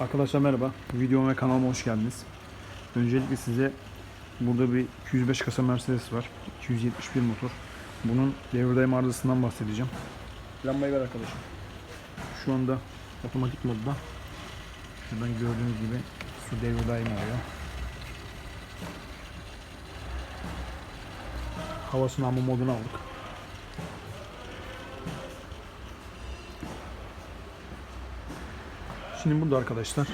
Arkadaşlar merhaba. Videoma ve kanalıma hoş geldiniz. Öncelikle size burada bir 205 kasa Mercedes var. 271 motor. Bunun devredayım arızasından bahsedeceğim. Lambayı ver arkadaşım. Şu anda otomatik modda. Şuradan gördüğünüz gibi su devredayım oluyor. Hava sınavı modunu aldık. Şimdi burada arkadaşlar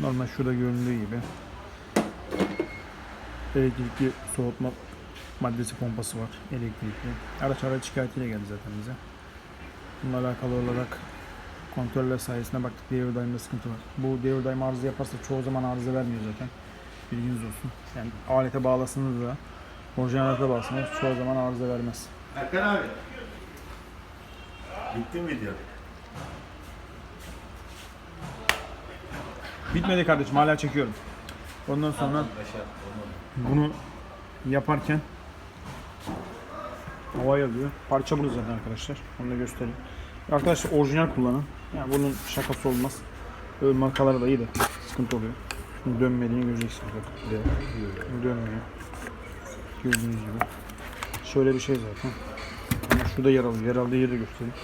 normal şurada göründüğü gibi elektrikli soğutma maddesi pompası var. Elektrikli. Araç araç şikayetiyle geldi zaten bize. Bununla alakalı olarak kontroller sayesinde baktık devir daiminde sıkıntı var. Bu devir daim arıza yaparsa çoğu zaman arıza vermiyor zaten. Bilginiz olsun. Yani alete bağlasanız da orijinal alete bağlasanız çoğu zaman arıza vermez. Erkan abi. Bitti mi video? Bitmedi kardeşim hala çekiyorum. Ondan sonra bunu yaparken havaya alıyor. Parça bunu zaten arkadaşlar. Onu da göstereyim. Arkadaşlar orijinal kullanın. Yani bunun şakası olmaz. Öbür markaları da iyi de sıkıntı oluyor. Şimdi dönmediğini göreceksiniz dönmüyor. Gördüğünüz gibi. Şöyle bir şey zaten. Ama şurada yer alıyor. Yer yeri de göstereyim.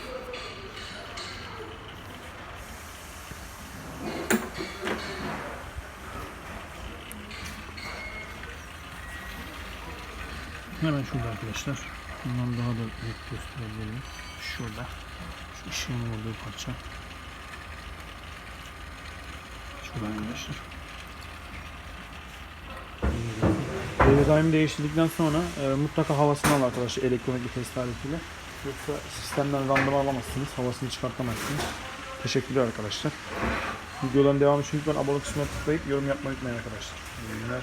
Hemen şurada arkadaşlar. Bundan daha da net gösterebilirim. Şurada. Şu ışığın vurduğu parça. Şurada arkadaşlar. Devre daimi değiştirdikten sonra e, mutlaka havasını al arkadaşlar elektronik bir test aletiyle. Yoksa sistemden randıman alamazsınız. Havasını çıkartamazsınız. Teşekkürler arkadaşlar. Videoların devamı için lütfen abone kısmına tıklayıp yorum yapmayı unutmayın arkadaşlar. İyi günler.